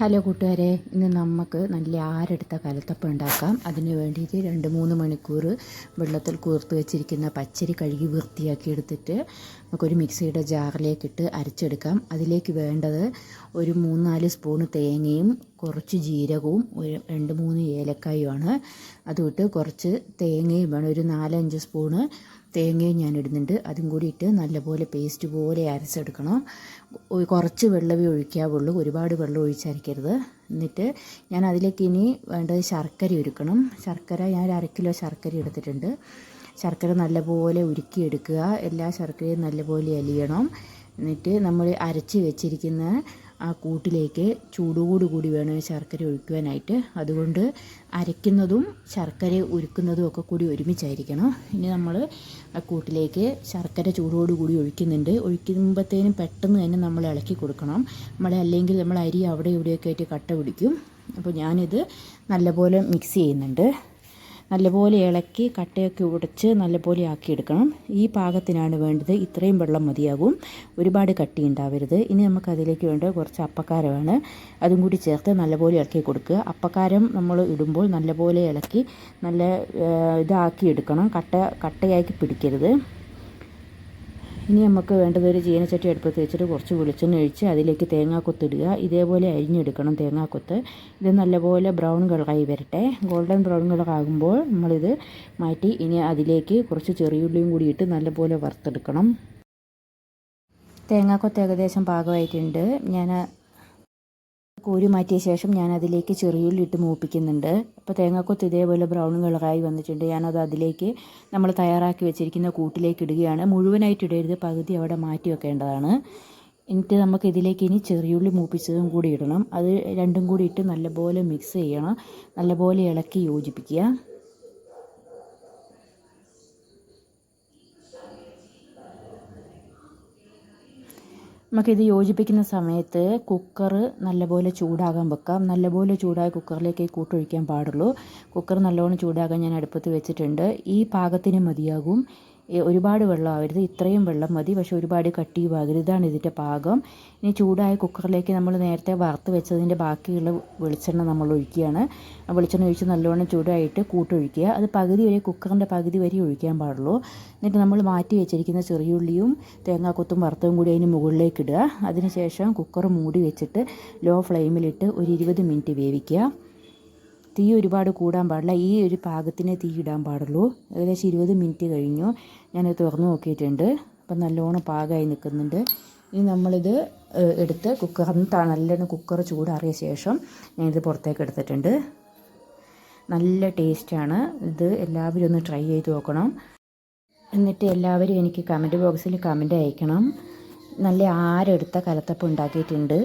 Hello കൂട്ടുകാരെ ഇന്ന് നമുക്ക് നല്ല ആരെടുത്ത കലത്തപ്പം ഉണ്ടാക്കാം. അതിന് വേണ്ടിയിട്ട് രണ്ട് മൂന്ന് മണിക്കൂർ വെള്ളത്തിൽ കൂർത്ത് വെച്ചിരിക്കുന്ന പച്ചരി കഴുകി വൃത്തിയാക്കി എടുത്തിട്ട് നമുക്കൊരു മിക്സിയുടെ ജാറിലേക്കിട്ട് അരച്ചെടുക്കാം. അതിലേക്ക് വേണ്ടത് ഒരു മൂന്നാൽ സ്പൂണ് തേങ്ങയും കുറച്ച് ജീരകവും ഒരു രണ്ട് മൂന്ന് ഏലക്കായുമാണ്. അതുമിട്ട് കുറച്ച് തേങ്ങയും വേണം. ഒരു നാലഞ്ച് സ്പൂണ് തേങ്ങയും ഞാൻ ഇടുന്നുണ്ട് അതും കൂടി ഇട്ട് നല്ലപോലെ പേസ്റ്റ് പോലെ അരച്ചെടുക്കണം. കുറച്ച് വെള്ളമേ ഒഴിക്കാവുള്ളൂ. ഒരുപാട് വെള്ളം ഒഴിച്ചരക്കരുത് എന്നിട്ട് ഞാൻ അതിലേക്ക് ഇനി വേണ്ടത് ശർക്കര ഒരുക്കണം. ശർക്കര ഞാൻ ഒരു അര കിലോ ശർക്കര എടുത്തിട്ടുണ്ട്. ശർക്കര നല്ലപോലെ ഉരുക്കിയെടുക്കുക. എല്ലാ ശർക്കരയും നല്ലപോലെ അലിയണം. എന്നിട്ട് നമ്മൾ അരച്ച് വെച്ചിരിക്കുന്ന ആ കൂട്ടിലേക്ക് ചൂടോടുകൂടി വേണം ശർക്കര ഒഴിക്കുവാനായിട്ട്. അതുകൊണ്ട് അരയ്ക്കുന്നതും ശർക്കര ഉരുക്കുന്നതും ഒക്കെ കൂടി ഒരുമിച്ചായിരിക്കണം. ഇനി നമ്മൾ ആ കൂട്ടിലേക്ക് ശർക്കര ചൂടോടുകൂടി ഒഴിക്കുന്നുണ്ട്. ഒഴിക്കുമ്പോഴത്തേനും പെട്ടെന്ന് തന്നെ നമ്മൾ ഇളക്കി കൊടുക്കണം. നമ്മൾ അല്ലെങ്കിൽ നമ്മൾ അരി അവിടെ ഇവിടെയൊക്കെ ആയിട്ട് കട്ട പിടിക്കും. അപ്പോൾ ഞാനിത് നല്ലപോലെ മിക്സ് ചെയ്യുന്നുണ്ട്. നല്ലപോലെ ഇളക്കി കട്ടയൊക്കെ ഉടച്ച് നല്ലപോലെ ആക്കിയെടുക്കണം. ഈ പാകത്തിനാണ് വേണ്ടത് ഇത്രയും വെള്ളം മതിയാകും. ഒരുപാട് കട്ടി ഉണ്ടാവരുത്. ഇനി നമുക്ക് അതിലേക്ക് വേണ്ടത് കുറച്ച് അപ്പക്കാരമാണ്. അതും കൂടി ചേർത്ത് നല്ലപോലെ ഇളക്കി കൊടുക്കുക. അപ്പക്കാരം നമ്മൾ ഇടുമ്പോൾ നല്ലപോലെ ഇളക്കി നല്ല ഇതാക്കി എടുക്കണം കട്ട കട്ടയാക്കി പിടിക്കരുത്. ഇനി നമുക്ക് വേണ്ടത് ഒരു ചീനച്ചട്ടി അടുപ്പത്ത് വെച്ചിട്ട് കുറച്ച് വെളിച്ചെണ്ണ ഒഴിച്ച് അതിലേക്ക് തേങ്ങാക്കൊത്ത് ഇടുക ഇതേപോലെ അരിഞ്ഞെടുക്കണം തേങ്ങാക്കൊത്ത്. ഇത് നല്ലപോലെ ബ്രൗൺ കളറായി വരട്ടെ. ഗോൾഡൻ ബ്രൗൺ കളർ ആകുമ്പോൾ നമ്മളിത് മാറ്റി ഇനി അതിലേക്ക് കുറച്ച് ചെറിയുള്ളിയും കൂടി ഇട്ട് നല്ലപോലെ വറുത്തെടുക്കണം. തേങ്ങാക്കൊത്ത് ഏകദേശം പാകമായിട്ടുണ്ട്. ഞാൻ കോരി മാറ്റിയ ശേഷം ഞാൻ അതിലേക്ക് ചെറിയുള്ളി ഇട്ട് മൂപ്പിക്കുന്നുണ്ട്. അപ്പോൾ തേങ്ങാക്കൊത്ത് ഇതേപോലെ ബ്രൗൺ കളറായി വന്നിട്ടുണ്ട്. ഞാനത് അതിലേക്ക് നമ്മൾ തയ്യാറാക്കി വെച്ചിരിക്കുന്ന കൂട്ടിലേക്ക് ഇടുകയാണ്. മുഴുവനായിട്ട് ഇടരുത്. പകുതി അവിടെ മാറ്റി വെക്കേണ്ടതാണ്. എന്നിട്ട് നമുക്ക് ഇതിലേക്ക് ഇനി ചെറിയുള്ളി മൂപ്പിച്ചതും കൂടി ഇടണം. അത് രണ്ടും കൂടി ഇട്ട് നല്ലപോലെ മിക്സ് ചെയ്യണം. നല്ലപോലെ ഇളക്കി യോജിപ്പിക്കുക. നമുക്കിത് യോജിപ്പിക്കുന്ന സമയത്ത് കുക്കർ നല്ലപോലെ ചൂടാകാൻ വെക്കാം. നല്ലപോലെ ചൂടായ കുക്കറിലേക്ക് കൂട്ടൊഴിക്കാൻ പാടുള്ളൂ. കുക്കർ നല്ലോണം ചൂടാകാൻ ഞാൻ അടുപ്പത്ത് വെച്ചിട്ടുണ്ട്. ഈ പാകത്തിന് മതിയാകും. ഒരുപാട് വെള്ളം ആവരുത്. ഇത്രയും വെള്ളം മതി. പക്ഷേ ഒരുപാട് കട്ടിയുമാകരുത് ഇതാണ് ഇതിന്റെ പാകം. ഇനി ചൂടായ കുക്കറിലേക്ക് നമ്മൾ നേരത്തെ വറുത്ത് വെച്ചതിന്റെ ബാക്കിയുള്ള വെളിച്ചെണ്ണ നമ്മൾ ഒഴിക്കുകയാണ്. വെളിച്ചെണ്ണ ഒഴിച്ച് നല്ലോണം ചൂടായിട്ട് കൂട്ടൊഴിക്കുക അത് പകുതി വരെ കുക്കറിന്റെ പകുതി വരെ ഒഴിക്കാൻ പാടുള്ളൂ. എന്നിട്ട് നമ്മൾ മാറ്റി വെച്ചിരിക്കുന്ന ചെറിയുള്ളിയും തേങ്ങാക്കൊത്തും വറുത്തതും കൂടി അതിന് മുകളിലേക്ക് ഇടുക. അതിനുശേഷം കുക്കർ മൂടി വെച്ചിട്ട് ലോ ഫ്ലെയിമിലിട്ട് ഒരു ഇരുപത് മിനിറ്റ് വേവിക്കുക. തീ ഒരുപാട് കൂടാൻ പാടില്ല. ഈ ഒരു പാകത്തിനെ തീ ഇടാൻ പാടുള്ളൂ. ഏകദേശം ഇരുപത് മിനിറ്റ് കഴിഞ്ഞു. ഞാനത് തുറന്നു നോക്കിയിട്ടുണ്ട്. അപ്പം നല്ലോണം പാകമായി നിൽക്കുന്നുണ്ട്. ഇനി നമ്മളിത് എടുത്ത് കുക്കറിന് നല്ലോണം കുക്കർ ചൂടാറിയ ശേഷം ഞാനിത് പുറത്തേക്ക് എടുത്തിട്ടുണ്ട്. നല്ല ടേസ്റ്റാണ് ഇത് എല്ലാവരും ഒന്ന് ട്രൈ ചെയ്ത് നോക്കണം. എന്നിട്ട് എല്ലാവരും എനിക്ക് കമന്റ് ബോക്സിൽ കമന്റ് അയക്കണം. നല്ല ആരെടുത്ത കലത്തപ്പം ഉണ്ടാക്കിയിട്ടുണ്ട്.